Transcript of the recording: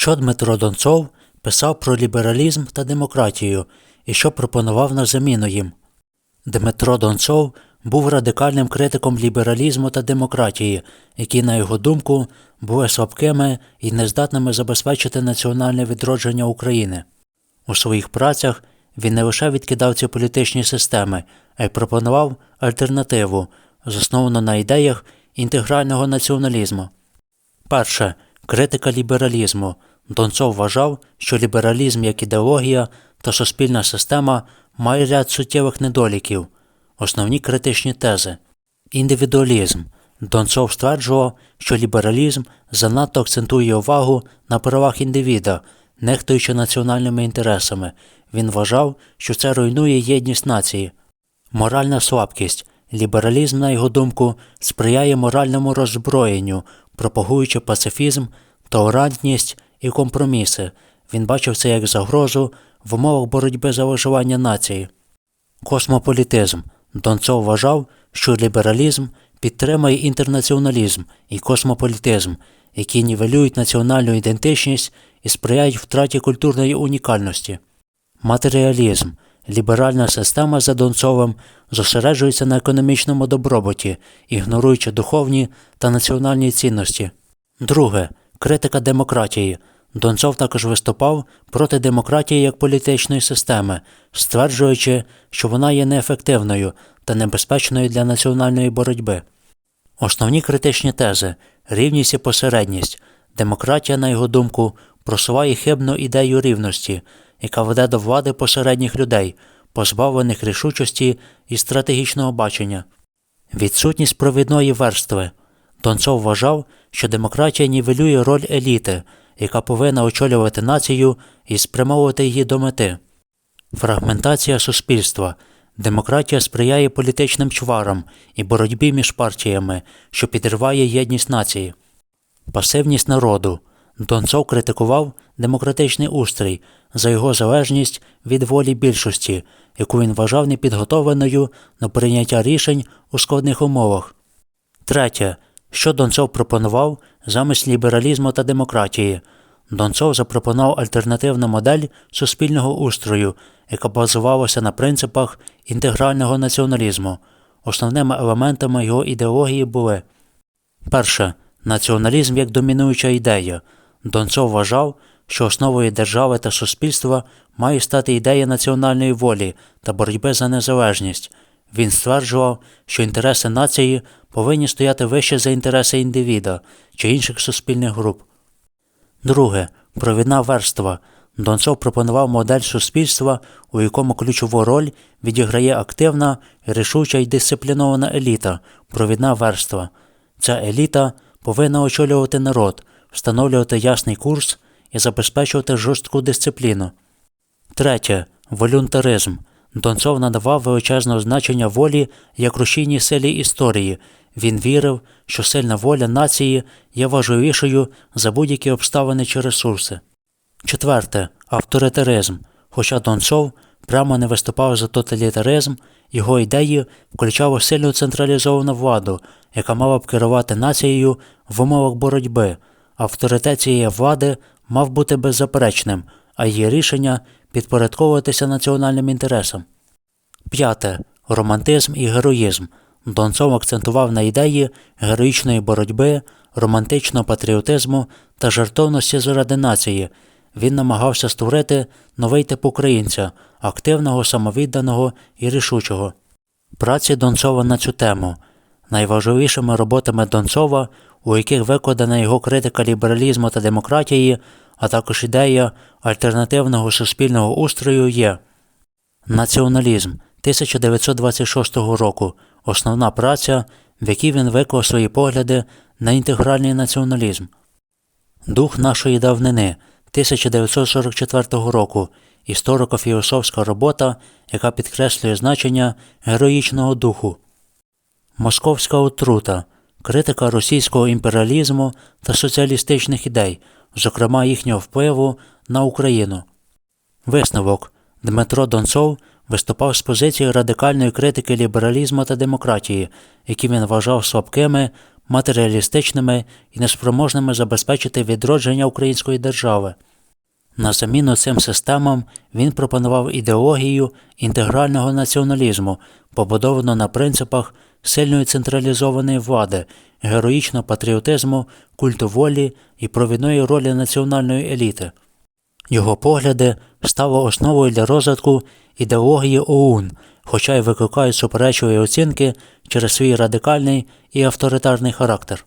Що Дмитро Донцов писав про лібералізм та демократію і що пропонував на заміну їм? Дмитро Донцов був радикальним критиком лібералізму та демократії, які, на його думку, були слабкими і нездатними забезпечити національне відродження України. У своїх працях він не лише відкидав ці політичні системи, а й пропонував альтернативу, засновану на ідеях інтегрального націоналізму. Перше критика лібералізму. Донцов вважав, що лібералізм як ідеологія та суспільна система має ряд суттєвих недоліків. Основні критичні тези. Індивідуалізм. Донцов стверджував, що лібералізм занадто акцентує увагу на правах індивіда, нехтуючи національними інтересами. Він вважав, що це руйнує єдність нації. Моральна слабкість. Лібералізм, на його думку, сприяє моральному роззброєнню, пропагуючи пацифізм, толерантність і компроміси. Він бачив це як загрозу в умовах боротьби за виживання нації. Космополітизм. Донцов вважав, що лібералізм підтримує інтернаціоналізм і космополітизм, які нівелюють національну ідентичність і сприяють втраті культурної унікальності. Матеріалізм. Ліберальна система за Донцовим зосереджується на економічному добробуті, ігноруючи духовні та національні цінності. Друге критика демократії. Донцов також виступав проти демократії як політичної системи, стверджуючи, що вона є неефективною та небезпечною для національної боротьби. Основні критичні тези рівність і посередність. Демократія, на його думку, просуває хибну ідею рівності, яка веде до влади посередніх людей, позбавлених рішучості і стратегічного бачення. Відсутність провідної верстви. Донцов вважав, що демократія нівелює роль еліти, яка повинна очолювати націю і спрямовувати її до мети. Фрагментація суспільства. Демократія сприяє політичним чварам і боротьбі між партіями, що підриває єдність нації. Пасивність народу. Донцов критикував демократичний устрій за його залежність від волі більшості, яку він вважав непідготовленою на прийняття рішень у складних умовах. Третє. Що Донцов пропонував замість лібералізму та демократії? Донцов запропонував альтернативну модель суспільного устрою, яка базувалася на принципах інтегрального націоналізму. Основними елементами його ідеології були перше націоналізм як домінуюча ідея. Донцов вважав, що основою держави та суспільства має стати ідея національної волі та боротьби за незалежність. Він стверджував, що інтереси нації повинні стояти вище за інтереси індивіда чи інших суспільних груп. Друге провідна верства. Донцов пропонував модель суспільства, у якому ключову роль відіграє активна, рішуча і дисциплінована еліта, провідна верства. Ця еліта повинна очолювати народ, встановлювати ясний курс і забезпечувати жорстку дисципліну. Третє волюнтаризм. Донцов надавав величезне значення волі як рушійній силі історії. Він вірив, що сильна воля нації є важливішою за будь-які обставини чи ресурси. Четверте авторитаризм. Хоча Донцов прямо не виступав за тоталітаризм, його ідеї включали сильну централізовану владу, яка мала б керувати нацією в умовах боротьби. Авторитет цієї влади мав бути беззаперечним, а її рішення підпорядковуватися національним інтересам. П'яте романтизм і героїзм. Донцов акцентував на ідеї героїчної боротьби, романтичного патріотизму та жертовності заради нації. Він намагався створити новий тип українця, активного, самовідданого і рішучого. Праці Донцова на цю тему. Найважливішими роботами Донцова, у яких викладена його критика лібералізму та демократії, а також ідея альтернативного суспільного устрою є Націоналізм. 1926 року, основна праця, в якій він виклав свої погляди на інтегральний націоналізм, Дух нашої давнини. 1944 року, історико-філософська робота, яка підкреслює значення героїчного духу, Московська отрута, критика російського імперіалізму та соціалістичних ідей, зокрема їхнього впливу на Україну. Висновок Дмитро Донцов виступав з позиції радикальної критики лібералізму та демократії, які він вважав слабкими, матеріалістичними і неспроможними забезпечити відродження української держави. На заміну цим системам він пропонував ідеологію інтегрального націоналізму, побудовану на принципах сильної централізованої влади, героїчного патріотизму, культу волі і провідної ролі національної еліти. Його погляди стали основою для розвитку ідеології ОУН, хоча й викликають суперечливі оцінки через свій радикальний і авторитарний характер.